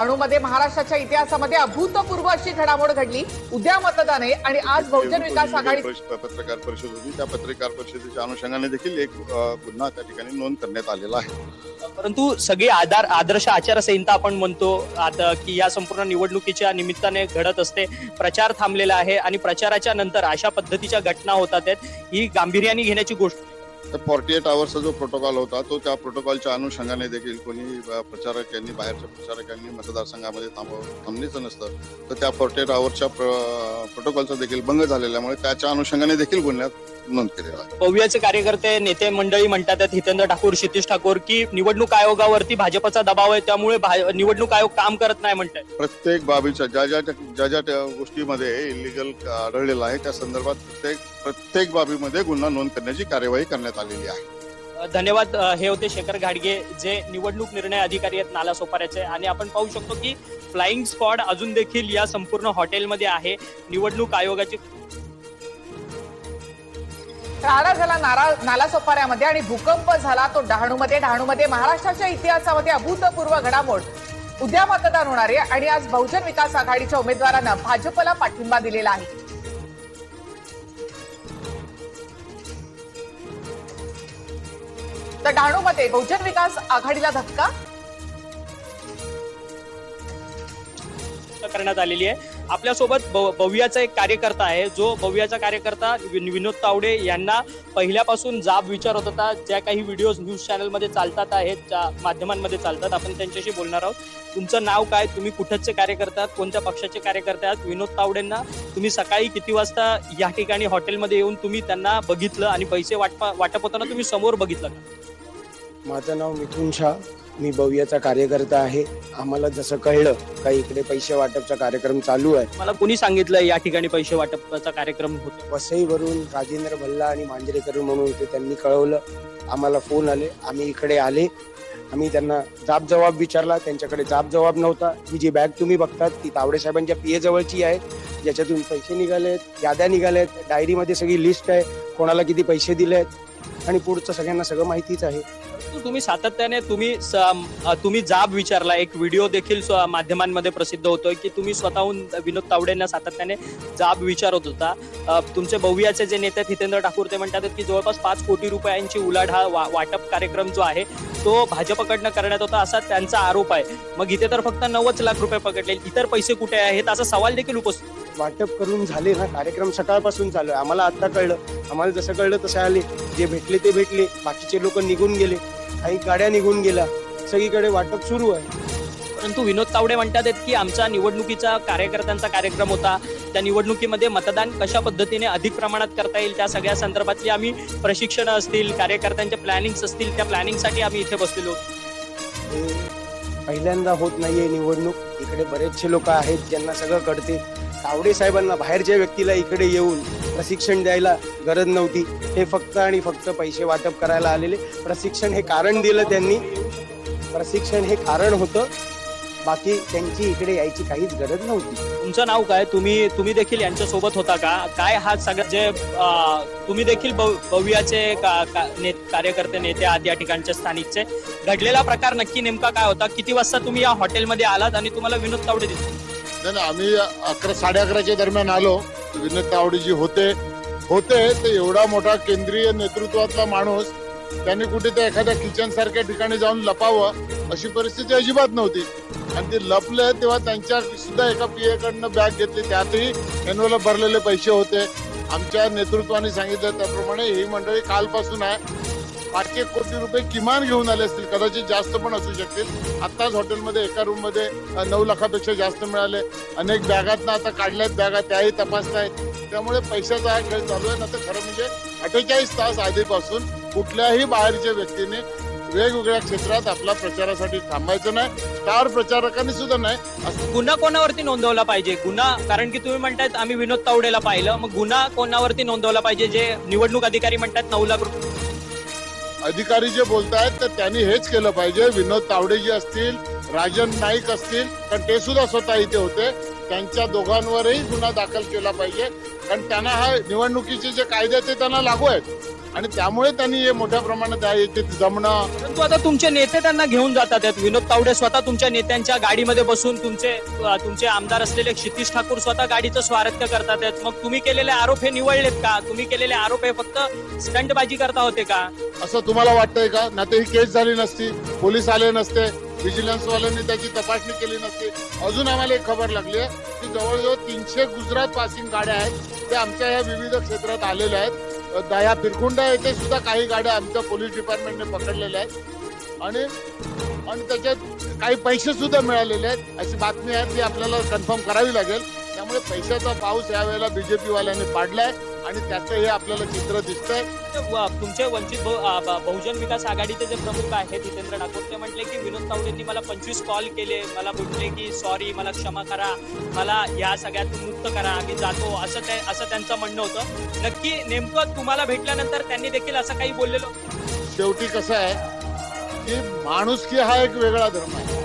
अणूमध्ये महाराष्ट्राच्या इतिहासामध्ये अभूतपूर्व अशी घडामोड घडली. उद्या मतदान आहे आणि आज बहुजन विकास आघाडी पत्रकार परिषद होती. त्या पत्रकार परिषदेच्या अनुषंगाने देखील एक गुन्हा त्या ठिकाणी नोंद करण्यात आलेला आहे. परंतु सगळी आधार आदर्श आचारसंहिता आपण म्हणतो आता की या संपूर्ण निवडणुकीच्या निमित्ताने घडत असते प्रचार थांबलेला आहे आणि प्रचाराच्या नंतर अशा पद्धतीच्या घटना होतात आहेत. ही गांभीर्याने घेण्याची गोष्ट फॉर्टी एट आवर्सचा जो प्रोटोकॉल होता तो त्या प्रोटोकॉलच्या अनुषंगाने देखील कोणी प्रचारक यांनी बाहेरच्या प्रचारकांनी मतदारसंघामध्ये थांबव थांबणीचं नसतं. तर त्या फॉर्टी एट आवरच्या प्रोटोकॉलचा देखील भंग झालेल्यामुळे त्याच्या अनुषंगाने देखील गुन्ह्यात नोंद केलेला आहे. भव्याचे कार्यकर्ते नेते मंडळी म्हणतात आहेत, हितेंद्र ठाकूर क्षितिश ठाकूर की निवडणूक आयोगावरती भाजपचा दबाव आहे त्यामुळे भा- निवडणूक आयोग काम करत नाही म्हणतात प्रत्येक बाबीच्या ज्या ज्या ज्या ज्या त्या गोष्टीमध्ये इलिगल आढळलेलं आहे त्या संदर्भात प्रत्येक प्रत्येक बाबीमध्ये गुन्हा नोंद करण्याची कार्यवाही करण्यात आलेली आहे. धन्यवाद. अ, हे होते शेखर घाडगे जे निवडणूक निर्णय अधिकारी आहेत नाला सोपाऱ्याचे. आणि आपण पाहू शकतो की फ्लाइंग स्क्वॉड अजून देखील या संपूर्ण हॉटेलमध्ये आहे. निवडणूक आयोगाची राडा झाला नारा नालासोपाऱ्यामध्ये आणि भूकंप झाला तो डहाणूमध्ये. डहाणूमध्ये महाराष्ट्राच्या इतिहासामध्ये अभूतपूर्व घडामोड. उद्या मतदान होणार आहे आणि आज बहुजन विकास आघाडीच्या उमेदवारानं भाजपला पाठिंबा दिलेला आहे. तर डहाणूमध्ये बहुजन विकास आघाडीला धक्का? करण्यात आलेली आहे. आपल्यासोबत ब- भव्याचा एक कार्यकर्ता आहे. जो भव्याचा कार्यकर्ता विनोद तावडे यांना पहिल्यापासून जाब विचारत होता. ज्या काही व्हिडिओज न्यूज चॅनलमध्ये चालतात आहेत त्या माध्यमांमध्ये चालतात आपण त्यांच्याशी बोलणार आहोत. तुमचं नाव काय? तुम्ही कुठचे कार्यकर्ता आहात? कोणत्या पक्षाचे कार्यकर्ते आहात? विनोद तावडेंना तुम्ही सकाळी किती वाजता या ठिकाणी हॉटेलमध्ये येऊन तुम्ही त्यांना बघितलं आणि पैसे वाटपा वाटप होताना तुम्ही समोर बघितलं का? माझं नाव मिथुन शाह. मी भव्याचा कार्यकर्ता आहे. आम्हाला जसं कळलं का इकडे पैसे वाटपचा कार्यक्रम चालू आहे. मला कोणी सांगितलं या ठिकाणी पैसे वाटपाचा कार्यक्रम होतो? वसईवरून राजेंद्र भल्ला आणि मांजरेकर म्हणून होते त्यांनी कळवलं. आम्हाला फोन आले. आम्ही इकडे आले. आम्ही त्यांना जाब जबाब विचारला. त्यांच्याकडे जाब जबाब नव्हता. ही जी बॅग तुम्ही बघतात ती तावडे साहेबांच्या पीए जवळची आहे. ज्याच्यातून पैसे निघालेत याद्या निघाल्यात डायरीमध्ये सगळी लिस्ट आहे. कोणाला किती पैसे दिले आहेत आणि पुढचं सगळ्यांना सगळं माहितीच आहे. तुम्ही सातत्याने तुम्ही स- तुम्ही जाब विचारला. एक व्हिडिओ देखील स्व- माध्यमांमध्ये प्रसिद्ध होतोय की तुम्ही स्वतःहून विनोद तावडेंना सातत्याने जाब विचारत होता. अ, तुमचे भव्याचे जे नेते आहेत, हितेंद्र ठाकूर ते म्हणतात की जवळपास पाच कोटी रुपयांची उलाढ हा वा- वाटप कार्यक्रम जो आहे तो भाजपकडनं करण्यात होता असा त्यांचा आरोप आहे. मग इथे तर फक्त नव्वद लाख रुपये पकडले. इतर पैसे कुठे आहेत? असा सवाल देखील उपस्थित वाटप करून झाले ना कार्यक्रम सकाळपासून चालू आहे. आम्हाला आता कळलं. आम्हाला जसं कळलं तसं आले. जे भेटले ते भेटले. बाकीचे लोक निघून गेले. काही गाड्या निघून गेल्या. सगळीकडे वाटप सुरू आहे. परंतु विनोद तावडे म्हणतात आहेत की आमचा निवडणुकीचा कार्यकर्त्यांचा कार्यक्रम होता. त्या निवडणुकीमध्ये मतदान कशा पद्धतीने अधिक प्रमाणात करता येईल त्या सगळ्या संदर्भातली आम्ही प्रशिक्षण असतील कार्यकर्त्यांचे प्लॅनिंग्स असतील त्या प्लॅनिंगसाठी आम्ही इथे बसलेलो. हे. पहिल्यांदा होत नाहीये निवडणूक. इकडे बरेचसे लोक आहेत ज्यांना सगळं कळते. तावडे साहेबांना बाहेरच्या व्यक्तीला इकडे येऊन प्रशिक्षण द्यायला गरज नव्हती. हे फक्त आणि फक्त पैसे वाटप करायला आलेले. प्रशिक्षण हे कारण दिलं त्यांनी. प्रशिक्षण हे कारण होतं. बाकी त्यांची इकडे यायची काहीच गरज नव्हती. तुमचं नाव काय? तुम्ही तुम्ही देखील यांच्या सोबत होता का? काय हा सगळं जे तुम्ही देखील भव्याचे का- का- ने- कार्यकर्ते नेते आहात या ठिकाणचे स्थानिकचे. घडलेला प्रकार नक्की नेमका काय होता? किती वाजता तुम्ही या हॉटेलमध्ये आलात आणि तुम्हाला विनोद तावडे दिसतो? नाही आम्ही अकरा साडे अकराच्या दरम्यान आलो. विनोद तावडेजी होते. होते ते एवढा मोठा केंद्रीय नेतृत्वातला माणूस त्यांनी कुठे त्या एखाद्या किचन सारख्या ठिकाणी जाऊन लपावं अशी परिस्थिती अजिबात नव्हती. आणि ते लपले तेव्हा त्यांच्या सुद्धा एका पीए कडनं बॅग घेतली. त्यातही एनवलप भरलेले पैसे होते. आमच्या नेतृत्वाने सांगितलं त्याप्रमाणे ही मंडळी कालपासून आहे. पाच एक कोटी रुपये किमान घेऊन आले असतील कदाचित जास्त पण असू शकतील. आत्ताच हॉटेलमध्ये एका रूममध्ये नऊ लाखापेक्षा जास्त मिळाले. अनेक बॅगातनं आता काढल्यात बॅगा त्याही तपासतायत. त्यामुळे पैशाचा हा खेळ चालू आहे. ना तर खरं म्हणजे अठ्ठेचाळीस तास आधीपासून कुठल्याही बाहेरच्या व्यक्तीने वेगवेगळ्या क्षेत्रात आपला प्रचारासाठी थांबायचं नाही. स्टार प्रचारकांनी सुद्धा नाही. असं गुन्हा कोणावरती नोंदवला पाहिजे? गुन्हा कारण की तुम्ही म्हणतायत आम्ही विनोद तावडेला पाहिलं. मग गुन्हा कोणावरती नोंदवला पाहिजे? जे निवडणूक अधिकारी म्हणतात नऊ लाख रुपये. अधिकारी जे बोलतायत तर त्यांनी हेच केलं पाहिजे. विनोद तावडेजी असतील राजन नाईक असतील कारण ते सुद्धा स्वतः इथे होते. त्यांच्या दोघांवरही गुन्हा दाखल केला पाहिजे. कारण त्यांना हा निवडणुकीचे जे कायदे ते त्यांना लागू आहेत. आणि त्यामुळे त्यांनी हे मोठ्या प्रमाणात आहे जमणं परंतु आता तुमचे नेते त्यांना घेऊन जातात आहेत. विनोद तावडे स्वतः तुमच्या नेत्यांच्या गाडीमध्ये बसून तुमचे तुमचे आमदार असलेले क्षितिश ठाकूर स्वतः गाडीचं स्वारथ्य करतात आहेत. मग तुम्ही केलेले आरोप हे निवडलेत का? तुम्ही केलेले आरोप हे फक्त स्टंटबाजी करता होते का? असं तुम्हाला वाटतंय का? ना ही केस झाली नसती. पोलीस आले नसते. व्हिजिलन्स वाल्यांनी त्याची तपासणी केली नसती. अजून आम्हाला एक खबर लागली आहे की जवळजवळ तीनशे गुजरात पासिंग गाड्या आहेत. त्या आमच्या या विविध क्षेत्रात आलेल्या आहेत. अ, बिरकुंडा पिरकुंडा येथे सुद्धा काही गाड्या आमच्या पोलीस डिपार्टमेंटने पकडलेल्या आहेत. आणि आणि त्याच्यात काही पैसे सुद्धा मिळालेले आहेत. अशी बातमी आहे ती आपल्याला कन्फर्म करावी लागेल. त्यामुळे पैशाचा पाऊस यावेळेला बीजेपीवाल्यांनी पाडलाय. आणि त्याचं हे आपल्याला चित्र दिसतंय. तुमचे वंचित बहुजन विकास आघाडीचे जे प्रमुख आहेत जितेंद्र ठाकूर ते म्हटले की विनोद तावडेंनी मला पंचवीस कॉल केले. मला बोलले की सॉरी मला क्षमा करा. मला या सगळ्यातून मुक्त करा आम्ही जातो. असं ते असं त्यांचं म्हणणं होतं. नक्की नेमकं तुम्हाला भेटल्यानंतर त्यांनी देखील असं काही बोललेलं? शेवटी कसं आहे की माणुसकी हा एक वेगळा धर्म आहे.